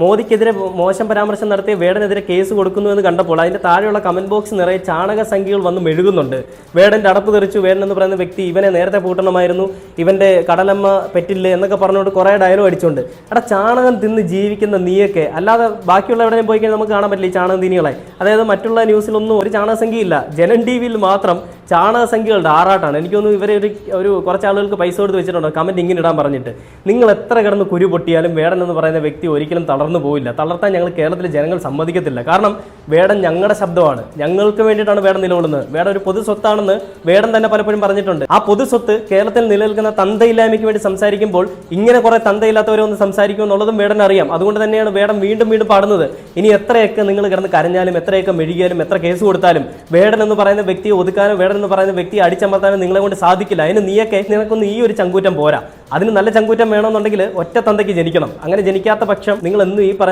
മോദിക്കെതിരെ മോശം പരാമർശം നടത്തിയ വേടനെതിരെ കേസ് കൊടുക്കുന്നു എന്ന് കണ്ടപ്പോൾ അതിന്റെ താഴെയുള്ള കമന്റ് ബോക്സ് നിറയെ ചാണക സംഖ്യകൾ വന്ന് മെഴുകുന്നുണ്ട്. വേടന്റെ അടപ്പ് തെറിച്ചു. വേടൻ എന്ന് പറയുന്ന വ്യക്തി ഇവനെ നേരത്തെ പൂട്ടണമായിരുന്നു. ഇവന്റെ കടലമ്മ പെറ്റില്ല എന്നൊക്കെ പറഞ്ഞുകൊണ്ട് കുറേ ഡയലോഗ് അടിച്ചുകൊണ്ട്. എടാ ചാണകം തിന്ന് ജീവിക്കുന്ന നീയൊക്കെ. അല്ലാതെ ബാക്കിയുള്ള എവിടെയും പോയി കഴിഞ്ഞാൽ നമുക്ക് കാണാൻ പറ്റില്ല ഈ ചാണകം തിനികളെ. അതായത് മറ്റുള്ള ന്യൂസിലൊന്നും ഒരു ചാണകസംഖ്യ ഇല്ല ജനൻ ടി വിയിൽ മാത്രം ചാണകസംഖ്യകളുടെ ആറാട്ടാണ്. എനിക്കൊന്നും ഇവരെ ഒരു ഒരു കുറച്ച് ആളുകൾക്ക് പൈസ കൊടുത്ത് വെച്ചിട്ടുണ്ട്. കമന്റ് ഇങ്ങനെ ഇടാൻ പറഞ്ഞിട്ട്. നിങ്ങൾ എത്ര കിടന്ന് കുരു പൊട്ടിയാലും വേടൻ എന്ന് പറയുന്ന വ്യക്തി ഒരിക്കലും തളർന്നു പോയില്ല തളർത്താൻ ഞങ്ങൾ കേരളത്തിലെ ജനങ്ങൾ സമ്മതിക്കത്തില്ല. കാരണം വേടൻ ഞങ്ങളുടെ ശബ്ദമാണ്. ഞങ്ങൾക്ക് വേണ്ടിയിട്ടാണ് വേടൻ നിലകൊള്ളുന്നത്. വേടൻ ഒരു പൊതു സ്വത്താണെന്ന് വേടൻ തന്നെ പലപ്പോഴും പറഞ്ഞിട്ടുണ്ട്. ആ പൊതു സ്വത്ത് കേരളത്തിൽ നിലനിൽക്കുന്ന തന്തയില്ലായ്മയ്ക്ക് വേണ്ടി സംസാരിക്കുമ്പോൾ ഇങ്ങനെ കുറെ തന്തയില്ലാത്തവരെ ഒന്ന് സംസാരിക്കും എന്നുള്ളതും വേടൻ അറിയാം. അതുകൊണ്ട് തന്നെയാണ് വേടം വീണ്ടും വീണ്ടും പാടുന്നത്. ഇനി എത്രയൊക്കെ നിങ്ങൾ കിടന്ന് കരഞ്ഞാലും എത്രയൊക്കെ മെഴുകിയാലും എത്ര കേസ് കൊടുത്താലും വേടൻ എന്ന് പറയുന്ന വ്യക്തിയെ ഒതുക്കാനോ വേടൻ എന്ന് പറയുന്ന വ്യക്തിയെ അടിച്ചമർത്താനോ നിങ്ങളെ കൊണ്ട് സാധിക്കില്ല. അതിന് നീയൊക്കെ നിനക്കൊന്ന് ഈ ഒരു ചങ്കൂറ്റം പോരാ. അതിന് നല്ല ചങ്കൂറ്റം വേണമെന്നുണ്ടെങ്കിൽ ഒറ്റ തന്തയ്ക്ക് ജനിക്കണം. അങ്ങനെ ജനിക്കാത്ത പക്ഷം നിങ്ങൾ എന്നും ഈ പറയുന്ന